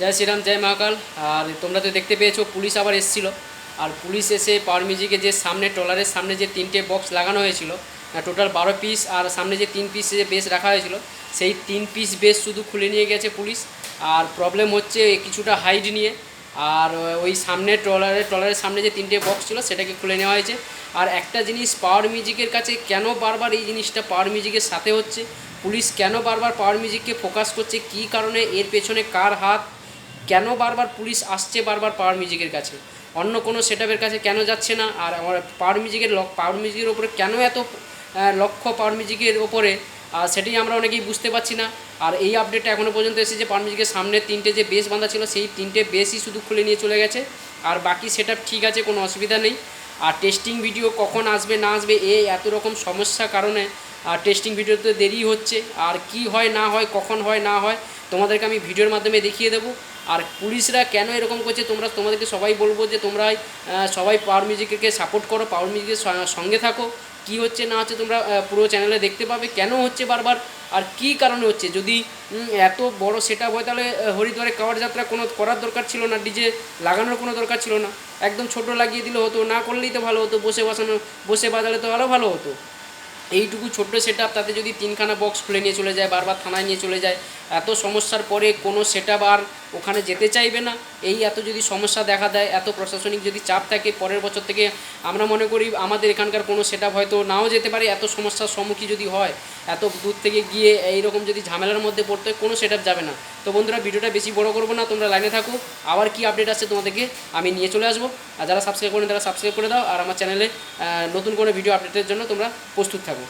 জয় শ্রীরাম, জয় মহাকাল আর তোমরা তো দেখতে পেয়েছ, পুলিশ আবার এসেছিল। আর পুলিশ এসে পাওয়ার মিউজিকে যে সামনে ট্রলারের সামনে যে তিনটে বক্স লাগানো হয়েছিল টোটাল বারো পিস আর সামনে যে তিন পিস যে বেস রাখা হয়েছিল, সেই তিন পিস বেস শুধু খুলে নিয়ে গেছে পুলিশ। আর প্রবলেম হচ্ছে কিছুটা হাইট নিয়ে। আর ওই সামনে ট্রলারের ট্রলারের সামনে যে তিনটে বক্স ছিল, সেটাকে খুলে নেওয়া হয়েছে। আর একটা জিনিস পাওয়ার মিউজিকের কাছে কেন বারবার এই জিনিসটা পাওয়ার মিউজিকের সাথে হচ্ছে? পুলিশ কেন বারবার পাওয়ার মিউজিককে ফোকাস করছে? কী কারণে? এর পেছনে কার হাত? কেন বারবার পুলিশ আসছে বারবার পাওয়ার মিউজিকের কাছে? অন্য কোনো সেটআপের কাছে কেন যাচ্ছে না? আর আমার পাওয়ার মিউজিকের লক পাওয়ার মিউজিকের ওপরে কেন এত লক্ষ্য পাওয়ার মিউজিকের ওপরে আর সেটাই আমরা অনেকেই বুঝতে পারছি না। আর এই আপডেটটা এখনও পর্যন্ত এসেছে পাওয়ার মিউজিকের সামনে তিনটে যে বেস বাঁধা ছিল, সেই তিনটে বেসই শুধু খুলে নিয়ে চলে গেছে। আর বাকি সেটআপ ঠিক আছে, কোনো অসুবিধা নেই। আর টেস্টিং ভিডিও কখন আসবে, না আসবে, এ এত রকম সমস্যার কারণে আর টেস্টিং ভিডিওতে দেরি হচ্ছে। আর কি হয়, না হয়, কখন হয়, না হয়, তোমাদেরকে আমি ভিডিওর মাধ্যমে দেখিয়ে দেবো। আর পুলিশরা কেন এরকম করছে? তোমরা, তোমাদেরকে সবাই বলব যে তোমরা সবাই পাওয়ার মিউজিককে সাপোর্ট করো পাওয়ার মিউজিকের সঙ্গে থাকো। কি হচ্ছে, না হচ্ছে তোমরা পুরো চ্যানেলে দেখতে পাবে। কেন হচ্ছে বারবার? আর কি কারণে হচ্ছে? যদি এত বড় সেট হয়, তাহলে হরিদ্বারে কাওয়ার যাত্রা কোনো করার দরকার ছিল না ডিজে লাগানোর কোনো দরকার ছিল না। একদম ছোট লাগিয়ে দিলে হতো, না করলেই তো ভালো হতো, বসে বসানো, বসে বাজালে তো আরও ভালো হতো। এইটুকু ছোট্ট সেট আপ তাতে যদি তিনখানা বক্স খুলে নিয়ে চলে যায়, বারবার থানায় নিয়ে চলে যায়, এত সমস্যার পরে কোনো সেট আর ওখানে যেতে চাইবে না। এই এত যদি সমস্যা দেখা দেয় এত প্রশাসনিক যদি চাপ থাকে পরের বছর থেকে আমরা মনে করি আমাদের এখানকার কোনো সেট হয়তো নাও যেতে পারে। এত সমস্যার সম্মুখীন যদি হয় এত দূর থেকে গিয়ে এইরকম যদি ঝামেলার মধ্যে পড়তে হয়, কোনো সেট যাবে না। তো বন্ধুরা ভিডিওটা বেশি বড় করব না তোমরা লাইনে থাকো। আবার কি আপডেট আসছে তোমাদেরকে আমি নিয়ে চলে আসব। আর যারা সাবস্ক্রাইব করেন তারা সাবস্ক্রাইব করে দাও। আর আমার চ্যানেলে নতুন কোনো ভিডিও আপডেটের জন্য তোমরা প্রস্তুত থাকো।